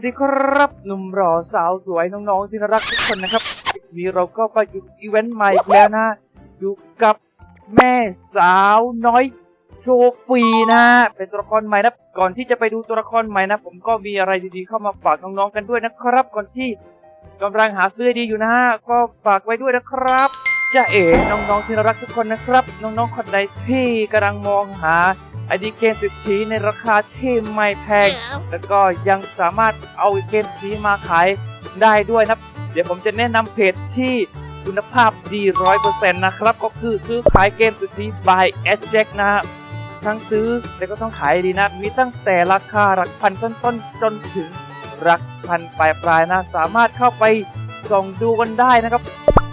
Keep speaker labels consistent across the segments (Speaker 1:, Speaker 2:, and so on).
Speaker 1: วัสดีครับ หนุ่มหล่อสาวสวยน้องๆที่น่ารักทุกคนนะครับวันนี้เราก็ไปอยู่อีเวนต์ใหม่อีกแล้วนะอยู่กับแม่สาวน้อยโชฟีนะเป็นตัวละครใหม่นะก่อนที่จะไปดูตัวละครใหม่นะ ผมก็มีอะไรดีๆเข้ามาฝากน้องๆกันด้วยนะครับ ก่อนที่กำลังหาซื้อดีอยู่นะฮะก็ฝากไว้ด้วยนะครับ จะเอ๋น้องๆที่น่ารักทุกคนนะครับ น้องๆคนใดที่กำลังมองหาไอดีเกมสิทธิในราคาที่ไม่แพง แล้วก็ยังสามารถเอาเกมนี้มาขายได้ด้วยนะครับเดี๋ยวผมจะแนะนำเพจที่คุณภาพดีร้อยเปอร์เซ็นต์นะครับ ก็คือซื้อขายเกมสุดที่ by s j a c k นะฮะทั้งซื้อแล้วก็ต้องขายดีนะ มีตั้งแต่ราคาหลักพันต้นๆจนถึงหลักพันปลายๆนะ สามารถเข้าไปส่องดูกันได้นะครับ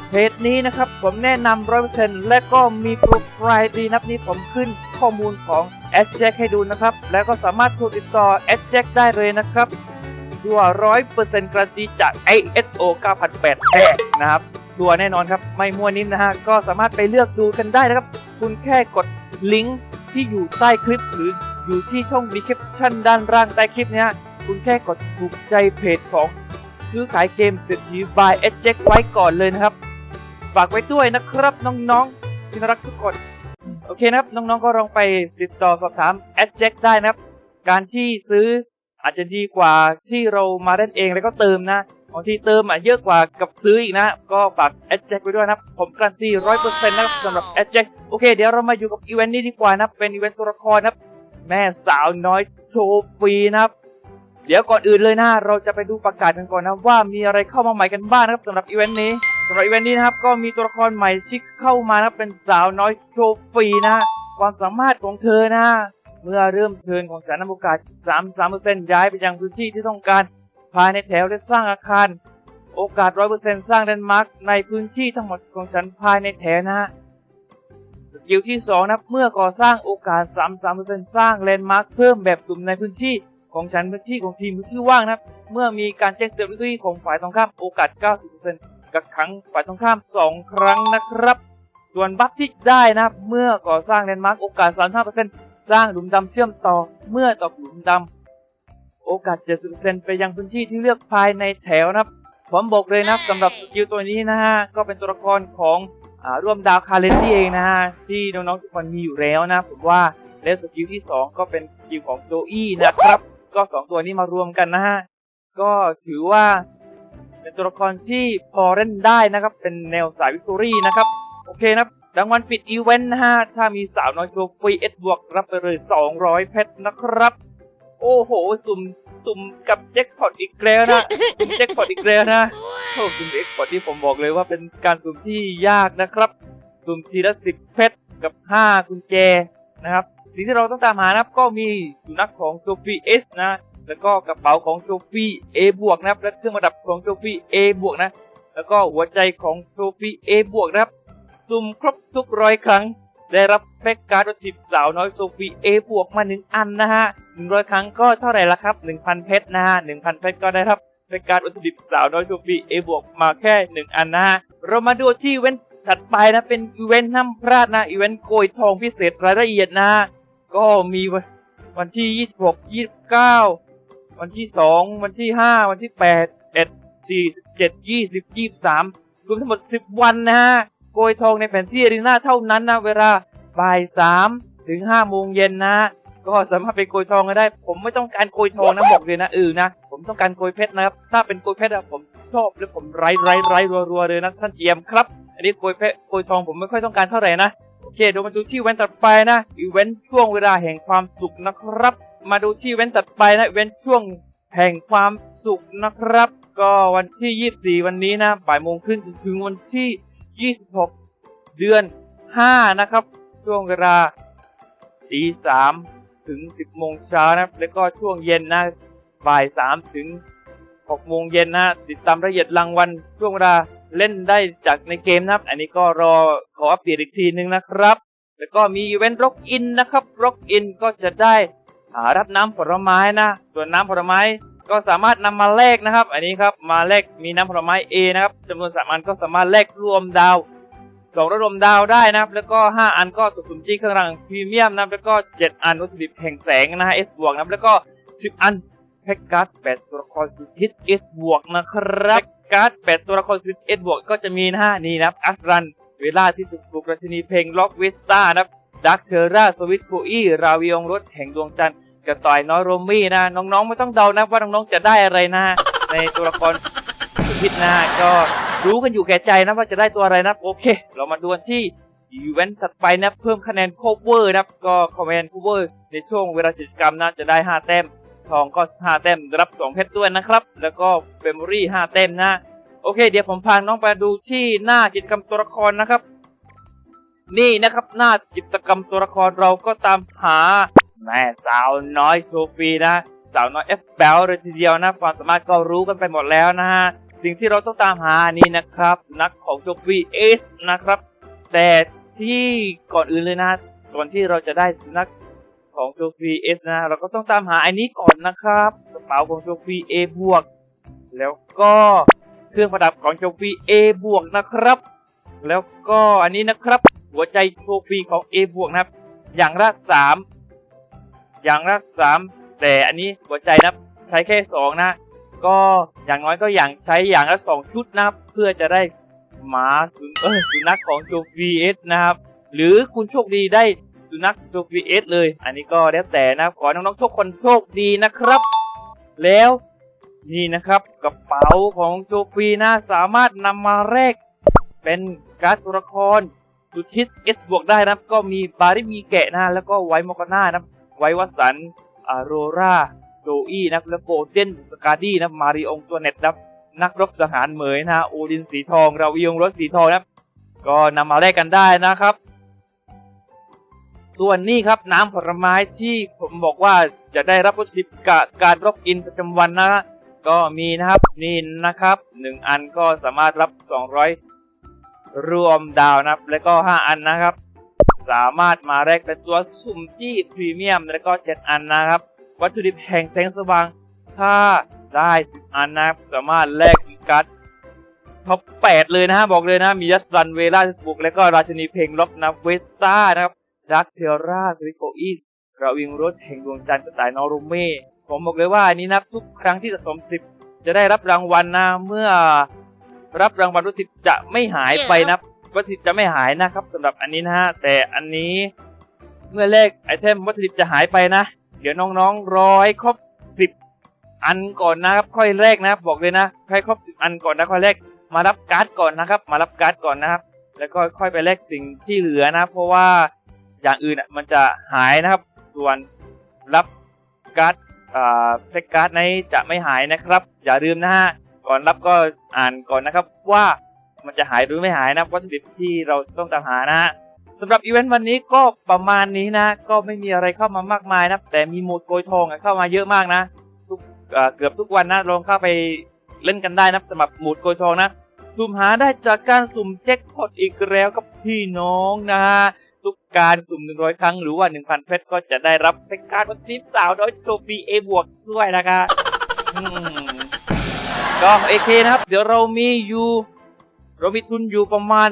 Speaker 1: เพจนี้นะครับผมแนะนำร้อยเปอร์เซ็นต์และก็มีโปรไฟล์ดีนับนี่ผมขึ้นข้อมูลของ s j a c k ให้ดูนะครับ แล้วก็สามารถโทรติดต่อ s j a c k ได้เลยนะครับดัวร้อยเปอร์เซ็นต์การันตีจาก ISO 9008แท้นะครับดัวแน่นอนครับ ไม่มั่วนิ่มนะฮะ ก็สามารถไปเลือกดูกันได้นะครับ คุณแค่กดลิงก์ที่อยู่ใต้คลิป หรืออยู่ที่ช่อง description ด้านล่างใต้คลิปเนี้ยคุณแค่กดถูกใจเพจของซื้อขายเกมเศรษฐี by s j a c k ไว้ก่อนเลยนะครับ ฝากไว้ด้วยนะครับน้องๆที่น่ารักทุกคน โอเคนะครับ น้องๆก็ลองไปติดต่อสอบถามแอดแจ็คได้นะครับ การที่ซื้ออาจจะดีกว่าที่เรามาเล่นเองแล้วก็เติมนะบางทีเติมอะเยอะกว่ากับซื้ออีกนะ ก็ฝากแอดแจ็คไว้ด้วยนะครับ ผมการันตีร้อยเปอร์เซ็นต์นะครับสำหรับแอดแจ็คโอเค เดี๋ยวเรามาอยู่กับอีเวนต์นี้ดีกว่านะครับเป็นอีเวนต์ตัวละครนะครับ แม่สาวน้อยโชว์ฟรีนะครับ เดี๋ยวก่อนอื่นเลยนะ เราจะไปดูประกาศกันก่อนนะว่ามีอะไรเข้ามาใหม่กันบ้างนะครับสำหรับอีเวนต์นี้ สำหรับอีเวนต์นี้นะครับก็มีตัวละครใหม่ที่เข้ามานะครับเป็นสาวน้อยโชฟีนะฮะความสามารถของเธอนะ เมื่อเริ่มเทินของสารนำโอกาส3 3ย้ายไปยังพื้นที่ที่ต้องการภายในแถวและสร้างอาคาร โอกาส100%สร้างแลนด์มาร์คในพื้นที่ทั้งหมดของฉันภายในแถวนะฮะสกิลที่2นะเมื่อก่อสร้างโอกาส3 3สร้างแลนด์มาร์คเพิ่มแบบสุ่มในพื้นที่ของฉันพื้นที่ของทีมพื้นที่ว่างนะครับ เมื่อมีการแจ้งเตือนพื้นที่ของฝ่ายตรงข้ามโอกาส 90% กักขังฝ่ายตรงข้าม 2 ครั้งนะครับ ส่วนบัฟที่ได้นะครับ เมื่อก่อสร้างแลนด์มาร์กโอกาส 35%สร้างหลุมดำเชื่อมต่อเมื่อตอกหลุมดำโอกาส 70%ไปยังพื้นที่ที่เลือกภายในแถวนะครับ ผมบอกเลยนะครับสำหรับสกิลตัวนี้นะฮะก็เป็นตัวละครของอร่วมดาวคาเลนที่เองนะฮะที่น้องๆทุกคนมีอยู่แล้วนะผมว่าและสกิลที่ 2 ก็เป็นสกิลของโจอี้นะครับ ก็ 2 ตัวนี้มารวมกันนะฮะก็ถือว่า เป็นตัวละครที่พอเล่นได้นะครับ เป็นแนวสายวิกตอรี่นะครับ โอเคนะครับรางวัลปิดอีเวนต์นะฮะ ถ้ามีสาวน้อยโชว์ฟรีเอ็ดบวกรับไปเลย 200 เพชรนะครับ โอ้โห สุ่มสุ่มกับแจ็คพอตอีกแล้วนะแจ็คพอตอีกแล้วนะโอ้สุ่มแจ็คพอตที่ผมบอกเลยว่าเป็นการสุ่มที่ยากนะครับ สุ่มทีละสิบเพชรกับ5กุญแจนะครับสิ่งที่เราต้องตามหานะครับก็มีสุนัขของโซฟีเอสนะ แล้วก็กระเป๋าของโซฟี A บวกนะครับ และเครื่องประดับของโซฟี A บวกนะ แล้วก็หัวใจของโซฟี A บวกนะครับ สุ่มครบทุกร้อยครั้ง ได้รับแพ็กการ์ดทิปสาวน้อยโซฟี A บวกมาหนึ่งอันนะฮะหนึ่งร้อยครั้งก็เท่าไหร่ละครับหนึ่งพันเพชรนะฮะหนึ่งพันเพชรก็ได้รับแพ็กการ์ดวัตถุดิบสาวน้อยโซฟี A บวกมาแค่หนึ่งอันนะฮะเรามาดูที่เวนต์ถัดไปนะเป็นอีเวนต์ห้ามพลาดนะอีเวนต์โกยทองพิเศษรายละเอียดนะ ก็มีวันวันที่ 26 29 วันที่2วันที่5วันที่8 1 4 7 20 23รวมทั้งหมด10วันนะฮะโกยทองในแผนที่อารีนาเท่านั้นนะเวลาบ่าย3ถึง5โมงเย็นนะก็สามารถไปโกยทองกันได้ ผมไม่ต้องการโกยทองนะบอกเลยนะเออนะผมต้องการโกยเพชรนะครับ ถ้าเป็นโกยเพชรอะผมชอบและผมไร้ไร้ไร้รัวๆเลยนะท่านเจียมครับ อันนี้โกยเพชรโกยทองผมไม่ค่อยต้องการเท่าไหร่นะโอเคเดี๋ยวมาดูที่อีเว้นต์ถัดไปนะอีเวนต์ช่วงเวลาแห่งความสุขนะครับ มาดูที่เว้นตัดไปนะเว้นช่วงแห่งความสุขนะครับ ก็วันที่ 24 วันนี้นะบ่ายโมงครึ่งจนถึงวันที่ 26 เดือน 5 นะครับ ช่วงเวลาตี3ถึง 10 โมงเช้านะครับ แล้วก็ช่วงเย็นนะบ่าย 3 ถึง 6 โมงเย็นนะติดตามรายละเอียดรางวัลช่วงเวลาเล่นได้จากในเกมนะครับ อันนี้ก็รอขออัปเดตอีกทีนึงนะครับ แล้วก็มีอีเวนต์ร็อกอินนะครับร็อกอินก็จะได้ รับน้ำผลไม้นะ ส่วนน้ำผลไม้ก็สามารถนำมาแลกนะครับ อันนี้ครับมาแลกมีน้ำผลไม้ A นะครับจำนวนสามอันก็สามารถแลกรวมดาวสองระดมดาวได้นะครับ แล้วก็ห้าอันก็สุขุมจี้เครื่องรางพรีเมียมนะแล้วก็เจ็ดอันวัตถุดิบแห่งแสงนะฮะ S บวกนะแล้วก็สิบอันแพ็กการ์ดแปดตัวละครสุดฮิตเอสบวกนะครับแพ็กการ์ดแปดตัวละครสุดเอสบวกก็จะมีนะฮะนี่นะครับอัสรันเวลาที่สุดปลุกราชินีเพลงล็อกเวสตานะครับ ดักเทอร่าสวิตโคอี้ราวิองรถแห่งดวงจันทร์กระต่ายน้อยโรมี่นะ น้องๆ ไม่ต้องเดานะว่าน้องๆจะได้อะไรนะ ในตัวละครสุดฮิตนะก็รู้กันอยู่แก่ใจนะว่าจะได้ตัวอะไรนะ โอเค เรามาดูที่อีเวนต์ถัดไปนะเพิ่มคะแนนโคเวอร์นะก็คะแนนโคเวอร์ในช่วงเวลากิจกรรมนะจะได้ 5 แต้ม ทองก็ 5 แต้มรับ2เพชรด้วยนะครับ แล้วก็เฟมโมรี่ 5 แต้มนะ โอเค เดี๋ยวผมพาน้องไปดูที่หน้ากิจกรรมตัวละครนะครับ นี่นะครับหน้ากิจกรรมตัวละครเราก็ตามหาแม่สาวน้อยโซฟีนะ สาวน้อยเอฟเบลเลยทีเดียวนะ ความสามารถก็รู้กันไปหมดแล้วนะฮะ สิ่งที่เราต้องตามหานี่นะครับ นักของโซฟีเอสนะครับ แต่ที่ก่อนอื่นเลยนะก่อนที่เราจะได้นักของโซฟีเอสนะเราก็ต้องตามหาอันนี้ก่อนนะครับกระเป๋าของโซฟีเอบวกแล้วก็เครื่องประดับของโซฟีเอบวกนะครับ แล้วก็อันนี้นะครับ หัวใจโทฟีของ A บวกนะครับ อย่างละสามอย่างละสามแต่อันนี้หัวใจนะครับ ใช้แค่สองนะ ก็อย่างน้อยก็อย่างใช้อย่างละสองชุดนะครับ เพื่อจะได้หมาสุนเออสุนัขของโจฟีเอสนะครับ หรือคุณโชคดีได้สุนัขโจฟีเอสเลย อันนี้ก็แล้วแต่นะครับขอน้องๆทุกคนโชคดีนะครับ แล้วนี่นะครับกระเป๋าของโจฟีนะสามารถนำมาแลกเป็นการ์ดตัวละคร สุดฮิต S บวกได้นะก็มีบาริมีแกะนะแล้วก็ไวมอกาน่านะครับไววัสันอารราโจอี้นะครับแล้วโกเด้นสกาดี้นะครับมาริองตัวเน็ตนะครับนักรบสังหารเหมยนะโอดินสีทองเราวิยงรถสีทองนะก็นำมาแลกกันได้นะครับ ส่วนนี้ครับน้ำผลไม้ที่ผมบอกว่าจะได้รับวัตถุดิบกับการรบกินประจำวันนะก็มีนะครับนี่นะครับหนึ่งอันก็สามารถรับ 200 รวมดาวนะครับ แล้วก็ 5 อันนะครับ สามารถมาแลกเป็นตัวสุ่มที่พรีเมียม แล้วก็ 7 อันนะครับ วัตถุดิบแห่งแสงสว่างถ้าได้10อันนะครับ สามารถแลกการ์ดท็อป8เลยนะฮะบอกเลยนะ มียัสรันเวล่าบุกแล้วก็ราชนีเพลงล็อกนะเวสต้านะครับดักเทอร่าสริโกอีสราวิงรถแห่งดวงจันทร์กระต่ายนอรุเม่ผมบอกเลยว่าอันนี้นะทุกครั้งที่สะสมสิบจะได้รับรางวัลนะเมื่อ รับรางวัลวัตถุดิบจะไม่หายไปนะวัตถุดิบจะไม่หายนะครับสำหรับอันนี้นะฮะแต่อันนี้เมื่อเลขไอเทมวัตถุดิบจะหายไปนะ เดี๋ยวน้องๆรอให้ครบสิบอันก่อนนะครับค่อยแลกนะบอกเลยนะให้ครบสิบอันก่อนนะค่อยแลกมารับการ์ดก่อนนะครับ มารับการ์ดก่อนนะครับ แล้วก็ค่อยไปแลกสิ่งที่เหลือนะ เพราะว่าอย่างอื่นอะมันจะหายนะครับ ส่วนรับการ์ดอ่าแพ็กการ์ดนี้จะไม่หายนะครับ อย่าลืมนะฮะ ก่อนรับก็อ่านก่อนนะครับว่ามันจะหายหรือไม่หายนะวัตถุดิบที่เราต้องตามหานะฮะสำหรับอีเวนต์วันนี้ก็ประมาณนี้นะ ก็ไม่มีอะไรเข้ามามากมายนะแต่มีโหมดโกยทองเข้ามาเยอะมากนะทุกเกือบทุกวันนะลองเข้าไปเล่นกันได้นะสำหรับโหมดโกยทองนะสุ่มหาได้จากการสุ่มแจ็คพอตอีกแล้วกับพี่น้องนะฮะทุกการสุ่ม 100 ครั้งหรือว่า 1,000 เพชรก็จะได้รับเป็นการวัตถุดิบสาวน้อยโชฟีเอบวกด้วยนะคะ ก็โอเคนะครับ เดี๋ยวเรามีอยู่เรามีทุนอยู่ประมาณ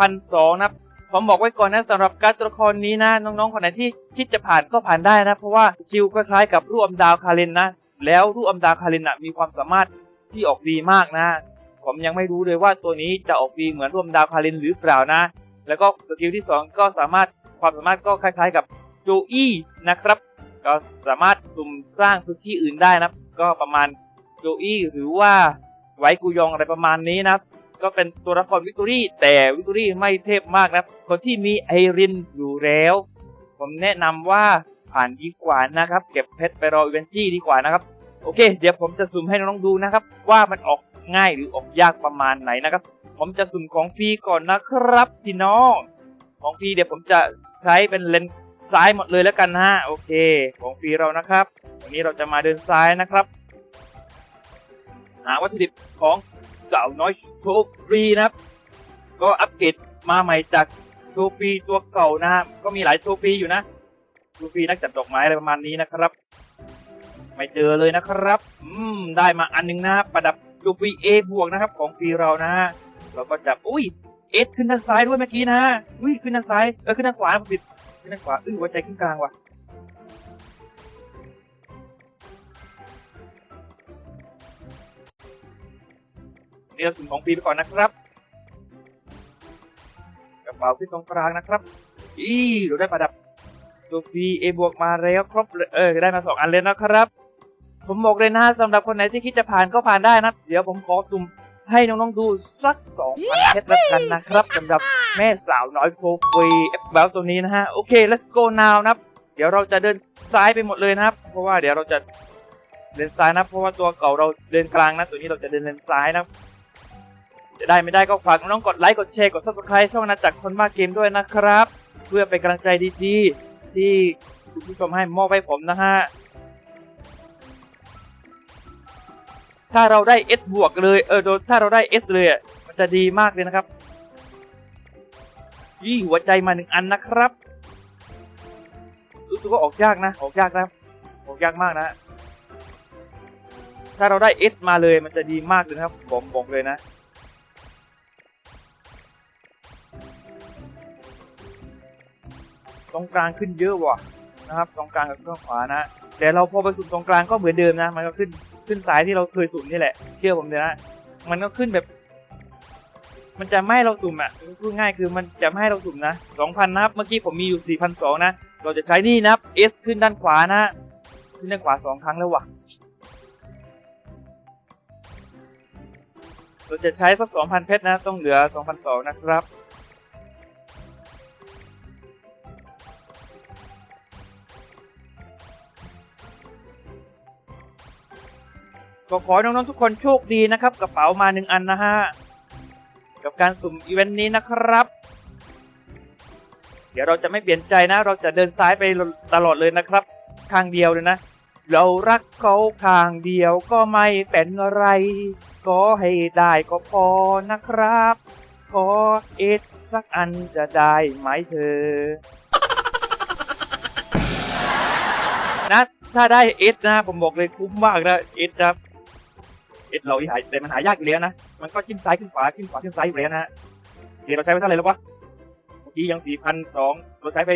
Speaker 1: 4,200นะครับผมบอกไว้ก่อนนะสำหรับการตัวละครนี้นะน้องๆคนไหนที่คิดจะผ่านก็ผ่านได้นะ เพราะว่าคิวคล้ายๆกับรูปอมดาวคาเรนนะ แล้วรูปอมดาวคาเรนนะมีความสามารถที่ออกดีมากนะ ผมยังไม่รู้เลยว่าตัวนี้จะออกดีเหมือนรูปอมดาวคาเรนหรือเปล่านะ แล้วก็สกิลที่สองก็สามารถความสามารถก็คล้ายๆกับโจอี้นะครับ ก็สามารถสุ่มสร้างพื้นที่อื่นได้นะก็ประมาณ โจอี้หรือว่าไว้กูยองอะไรประมาณนี้นะครับ ก็เป็นตัวละครวิกตอรี่ แต่วิกตอรี่ไม่เทพมากนะคนที่มีไอรินอยู่แล้ว ผมแนะนำว่าผ่านดีกว่านะครับ เก็บเพชรไปรออีเวนต์จี้ดีกว่านะครับ โอเค เดี๋ยวผมจะสุ่มให้น้องๆดูนะครับ ว่ามันออกง่ายหรือออกยากประมาณไหนนะครับ ผมจะสุ่มของฟรีก่อนนะครับพี่น้อง ของฟรีเดี๋ยวผมจะใช้เป็นเลนซ้ายหมดเลยแล้วกันฮะโอเค ของฟรีเรานะครับ วันนี้เราจะมาเดินซ้ายนะครับ หาวัตถุดิบของสาวน้อยโชฟรีนะครับ ก็อัปเกรดมาใหม่จากโชฟรีตัวเก่านะก็มีหลายโชฟรีอยู่นะโชฟรีนักจัดดอกไม้อะไรประมาณนี้นะครับ ไม่เจอเลยนะครับ อืมได้มาอันหนึงนะประดับโชฟรีเอบวกนะครับ ของฟรีเรานะเราก็จับอุ้ยเอสขึ้นด้านซ้ายด้วยเมื่อกี้นะอุ้ยขึ้นด้านซ้ายเออขึ้นด้านขวาผิดขึ้นด้านขวาอื้อหัวใจขึ้นกลางว่ะ นี่เราสุ่มของฟรีไปก่อนนะครับกระเป๋าขึ้นตรงกลางนะครับอีเราได้ประดับตัวฟรีเอบวกมาแล้วครบเออได้มาสองอันเลยนะครับ ผมบอกเลยนะสำหรับคนไหนที่คิดจะผ่านก็ผ่านได้นะ เดี๋ยวผมขอสุ่มให้น้องๆดูสักสองพันเพชรแล้วกันนะครับสำหรับแม่สาวน้อยโปรฟรีเอฟเบลตัวนี้นะฮะโอเค let's go now นะครับเดี๋ยวเราจะเดินซ้ายไปหมดเลยนะครับ เพราะว่าเดี๋ยวเราจะเดินซ้ายนะเพราะว่าตัวเก่าเราเดินกลางนะตัวนี้เราจะเดินเลนซ้ายนะ จะได้ไม่ได้ก็ฝากน้องกดไลค์กดแชร์กด subscribe ช่องนาจักรคนมากเกมด้วยนะครับ เพื่อเป็นกำลังใจดีๆ ที่คุณผู้ชมให้มอบให้ผมนะฮะถ้าเราได้ S บวกเลยเออโดนถ้าเราได้ S เลยอะมันจะดีมากเลยนะครับยี่หัวใจมาหนึ่งอันนะครับรู้สึกว่าออกยากนะ ออกยากนะออกยากมากนะ ถ้าเราได้ S มาเลยมันจะดีมากเลยนะครับผมบอกเลยนะ ตรงกลางขึ้นเยอะว่ะนะครับตรงกลางกับข้างขวานะแต่เราพอไปสุ่มตรงกลางก็เหมือนเดิมนะ มันก็ขึ้นขึ้นสายที่เราเคยสุ่มนี่แหละเชื่อผมเลยนะมันก็ขึ้นแบบ มันจะไม่ให้เราสุ่มอะพูดง่ายคือมันจะไม่ให้เราสุ่มนะสองพันนะครับ เมื่อกี้ผมมีอยู่สี่พันสองนะเราจะใช้นี่นะครับ S ขึ้นด้านขวานะขึ้นด้านขวาสองครั้งแล้วว่ะเราจะใช้สักสองพันเพชรนะ ต้องเหลือสองพันสองนะครับ ก็ขอให้น้องๆทุกคนโชคดีนะครับ กระเป๋ามาหนึ่งอันนะฮะ กับการสุ่มอีเวนต์นี้นะครับ เดี๋ยวเราจะไม่เปลี่ยนใจนะ เราจะเดินซ้ายไปตลอดเลยนะครับข้างเดียวเลยนะ เรารักเขาข้างเดียวก็ไม่เป็นไร ก็ให้ได้ก็พอนะครับ ขอเอสสักอันจะได้ไหมเธอ นะ ถ้าได้เอสนะ ผมบอกเลยคุ้มมากนะเอสครับ เอสเราหายแต่มันหายากอยู่แล้วนะ มันก็ขึ้นซ้ายขึ้นขวาขึ้นขวาขึ้นซ้ายอยู่แล้วนะฮะเดี๋ยวเราใช้ไปเท่าไหร่แล้ววะเมื่อกี้ยังสี่พันสองเราใช้ไป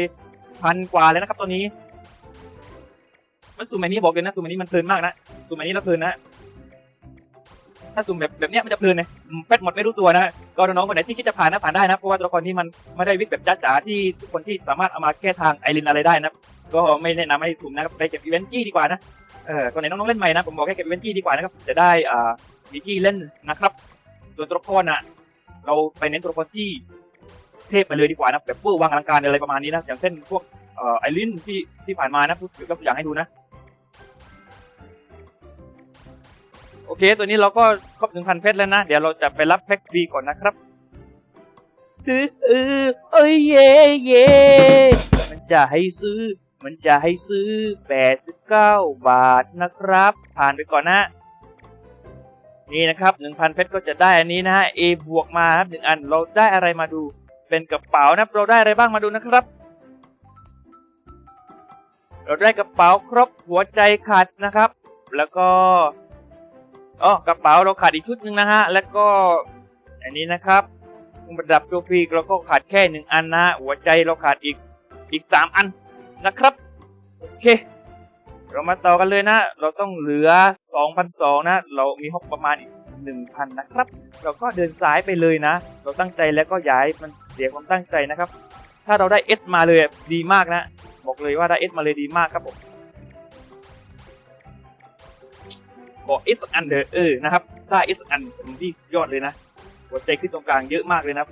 Speaker 1: พันกว่าแล้วนะครับตอนนี้ มันสุ่มแบบนี้บอกเลยนะสุ่มแบบนี้มันเพลินมากนะสุ่มแบบนี้แล้วเพลินนะ ถ้าสุ่มแบบแบบเนี้ยมันจะเพลินเลยแฟดหมดไม่รู้ตัวนะก็น้องๆคนไหนที่คิดจะผ่านนะผ่านได้นะเพราะว่าตัวละครนี้มันไม่ได้วิกแบบจ้าจ๋าที่ทุกคนที่สามารถเอามาแก้ทางไอรินอะไรได้นะก็ไม่แนะนำให้สุ่มนะครับไปเก็บอีเวนต์จี้ดีกว่านะ เออคนไหนน้องๆเล่นใหม่นะผมบอกให้เก็บเวนต์จี้ดีกว่านะครับจะได้อ่ามีจี้เล่นนะครับส่วนตัวละครอะ เราไปเน้นตัวละครที่เทพไปเลยดีกว่านะแบบเวอร์วางอลังการอะไรประมาณนี้นะอย่างเช่นพวกเอ่อไอรินที่ที่ผ่านมานะพูดยกตัวอย่างให้ดูนะ โอเค ตัวนี้เราก็ครบหนึ่งพันเพชรแล้วนะ เดี๋ยวเราจะไปรับแพ็กฟรีก่อนนะครับเออเออเอ้ยเย่เย่มันจะให้ซื้อ มันจะให้ซื้อ 89 บาทนะครับ ผ่านไปก่อนนะ นี่นะครับ 1,000 เพชรก็จะได้อันนี้นะฮะ A บวกมาครับหนึ่งอัน เราได้อะไรมาดู เป็นกระเป๋านะ เราได้อะไรบ้างมาดูนะครับ เราได้กระเป๋าครบหัวใจขาดนะครับ แล้วก็อ๋อกระเป๋าเราขาดอีกชุดหนึ่งนะฮะ แล้วก็ อันนี้นะครับเครื่องประดับตัวฟรีเราก็ขาดแค่หนึ่งอันนะฮะหัวใจเราขาดอีกอีกสามอัน นะครับโอเค เรามาต่อกันเลยนะ เราต้องเหลือ2,200นะ เรามีงบประมาณอีก1,000นะครับ เราก็เดินซ้ายไปเลยนะ เราตั้งใจแล้วก็ย้ายมันเสียความตั้งใจนะครับ ถ้าเราได้ S มาเลยดีมากนะ บอกเลยว่าได้ S มาเลยดีมากครับผมบอก S สักอันเด้อเออนะครับได้ S สักอันผมที่ยอดเลยนะหัวใจขึ้นตรงกลางเยอะมากเลยนะ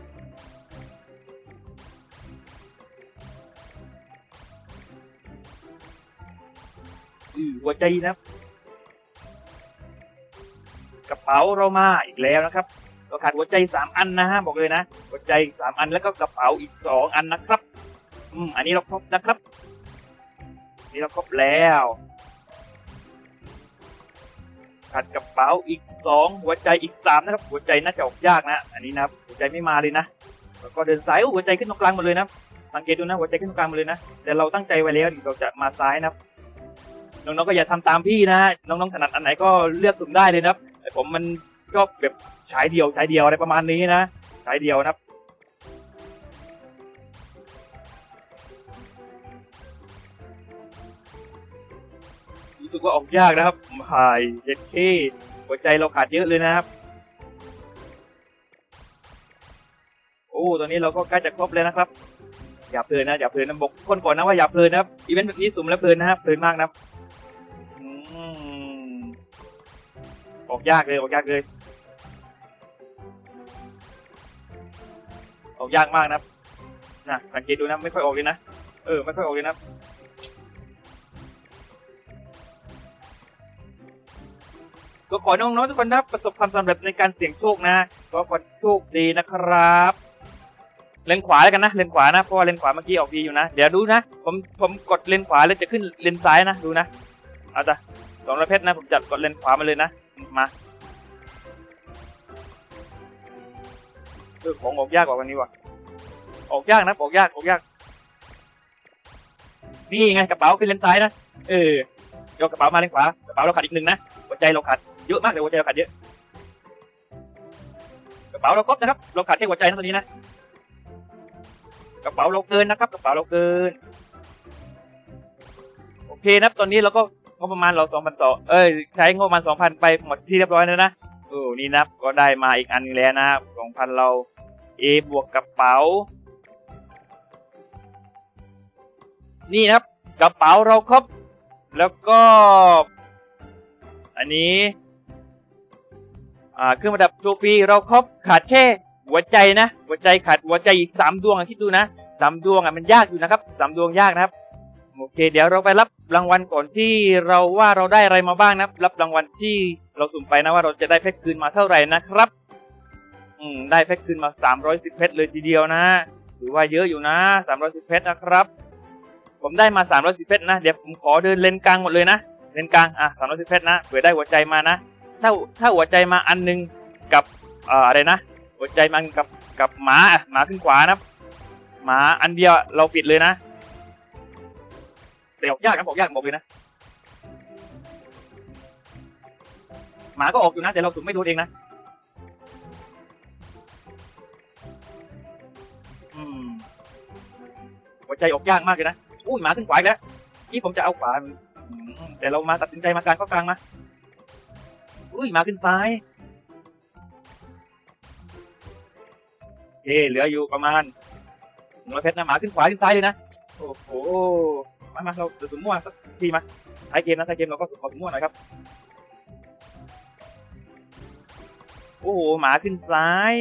Speaker 1: อือหัวใจนะครับ กระเป๋าเรามาอีกแล้วนะครับเราขาดหัวใจสามอันนะฮะบอกเลยนะหัวใจสามอันแล้วก็กระเป๋าอีกสองอันนะครับ อืมอันนี้เราครบนะครับนนี้เราครบแล้วขาดกระเป๋าอีกสองหัวใจอีกสามนะครับ หัวใจน่าจะออกยากนะ อันนี้นะครับหัวใจไม่มาเลยนะแล้วก็เดินซ้ายหัวใจขึ้นตรงกลางหมดเลยนะสังเกตดูนะหัวใจขึ้นตรงกลางหมดเลยนะแต่เราตั้งใจไว้แล้วเราจะมาซ้ายนะครับ น้องๆก็อย่าทำตามพี่นะฮะน้องๆถนัดอันไหนก็เลือกสุ่มได้เลยนะครับ แต่ผมมันก็แบบฉายเดียวฉายเดียวอะไรประมาณนี้นะฉายเดียวนะครับรู้สึกว่าออกยากนะครับหายเจ็ดเคหัวใจเราขาดเยอะเลยนะครับโอ้ตอนนี้เราก็ใกล้จะครบเลยนะครับอย่าเพลินนะอย่าเพลินนะบอกคนก่อนนะว่าอย่าเพลินนะครับอีเวนต์แบบนี้สุ่มแล้วเพลินนะครับเพลินมากนะครับ ออกยากเลยออกยากเลยออกยากมากนะนะสังเกตดูนะไม่ค่อยออกเลยนะเออไม่ค่อยออกเลยนะก็ขอน้องๆทุกคนนะประสบความสำเร็จในการเสี่ยงโชคนะก็ขอโชคดีนะครับเลนขวาแล้วกันนะเลนขวานะเพราะว่าเลนขวาเมื่อกี้ออกดีอยู่นะเดี๋ยวดูนะผมผมกดเลนขวาแล้วจะขึ้นเลนซ้ายนะดูนะเอาจ้ะสองร้อยเพชรนะผมจัดกดเลนขวามาเลยนะ มาเออของออกยากกว่าวันนี้ว่ะ ออกยากนะออกยากออกยาก นี่ไงกระเป๋าขึ้นเลนซ้ายนะ เออยกกระเป๋ามาเลนขวากระเป๋าเราขาดอีกหนึ่งนะ หัวใจเราขาดเยอะมากเลยหัวใจเราขาดเยอะ กระเป๋าเราครบนะครับ เราขาดแค่หัวใจนะตอนนี้นะ กระเป๋าเราเกินนะครับ กระเป๋าเราเกิน โอเคนะตอนนี้เราก็ งบประมาณเราสองพันต่อเอ้ยใช้งบประมาณสองพันไปหมดที่เรียบร้อยแล้วนะโอ้นี่นับก็ได้มาอีกอันนึงแล้วนะครับสองพันเรา A บวกกระเป๋า นี่นะครับกระเป๋าเราครบแล้วก็ อันนี้อ่าเครื่องประดับโจปีเราครบขาดแค่หัวใจนะ หัวใจขาดหัวใจอีกสามดวงอะคิดดูนะสามดวงอะมันยากอยู่นะครับสามดวงยากนะครับ โอเค เดี๋ยวเราไปรับรางวัลก่อนที่เราว่าเราได้อะไรมาบ้างนะรับรางวัลที่เราสุ่มไปนะว่าเราจะได้เพชรคืนมาเท่าไหร่นะครับ อืมได้เพชรคืนมาสามร้อยสิบเพชรเลยทีเดียวนะถือว่าเยอะอยู่นะสามร้อยสิบเพชรนะครับ ผมได้มาสามร้อยสิบเพชรนะ เดี๋ยวผมขอเดินเลนกลางหมดเลยนะ เลนกลาง อะสามร้อยสิบเพชรนะ เผื่อได้หัวใจมานะ ถ้า ถ้าหัวใจมาอันหนึงกับเอ่ออะไรนะ หัวใจมันกับ กับหมา หมาขึ้นขวานะ หมาอันเดียวเราปิดเลยนะ แต่ออกยากนะออกยากบอกเลยนะหมาก็ออกอยู่นะแต่เราสุ่มไม่โดนเองนะอืมหัวใจออกยากมากเลยนะอุ้ยหมาขึ้นขวาอีกแล้วนี่ผมจะเอาขวาแต่เรามาตัดสินใจมากลางก็กลางมาอุ้ยหมาขึ้นซ้ายโอเคเหลืออยู่ประมาณหนึ่งร้อยเพชรนะหมาขึ้นขวาขึ้นซ้ายเลยนะโอ้โห มามาเราเดือดม่วสักทีมาท้ายเกมนะท้ายเกมเราก็ขอสม่วหน่อยครับ โอ้โห หมาขึ้นซ้าย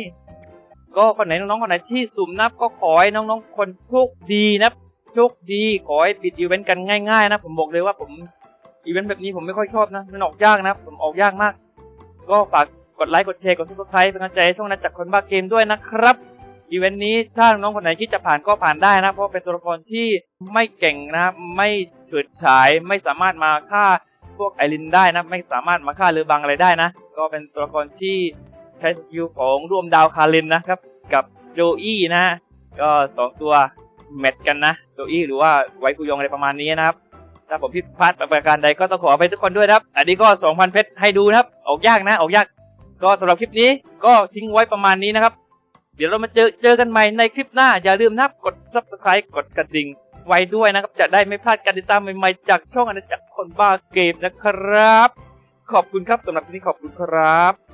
Speaker 1: ก็คนไหนน้องๆคนไหนที่สุ่มนับก็ขอให้น้องๆ คนโชคดีนะโชคดีขอให้ปิดอีเวนต์กันง่าย ๆ นะ ผมบอกเลยว่าผมอีเวนต์แบบนี้ผมไม่ค่อยชอบนะมันออกยากนะ ผมออกยากมาก ก็ฝากกดไลค์กดแชร์กดซับสไครป์เป็นกำลังใจให้ช่องนักจักคนบ้าเกมด้วยนะครับ อีเวนต์นี้ถ้าน้องคนไหนที่จะผ่านก็ผ่านได้นะ เพราะเป็นตัวละครที่ไม่เก่งนะไม่เฉิดฉายไม่สามารถมาฆ่าพวกไอรินได้นะ ไม่สามารถมาฆ่าเรือบังอะไรได้นะ ก็เป็นตัวละครที่ใช้สกิลของร่วมดาวคารินนะครับ กับโจอี้นะก็สองตัวแมทกันนะโจอี้หรือว่าไวกุยองอะไรประมาณนี้นะครับถ้าผมผิดพลาดประการใดก็ต้องขอไปทุกคนด้วยครับ อันนี้ก็ 2,000 เพชรให้ดูนะครับ ออกยากนะ ออกยาก ก็สำหรับคลิปนี้ก็ทิ้งไว้ประมาณนี้นะครับ เดี๋ยวเรามาเจอเจอกันใหม่ในคลิปหน้า อย่าลืมนะครับกด subscribe กดกระดิ่งไว้ด้วยนะครับ จะได้ไม่พลาดการติดตามใหม่ๆ จากช่องอาณาจักรคนบ้าเกมนะครับ ขอบคุณครับสำหรับที่นี้ขอบคุณครับ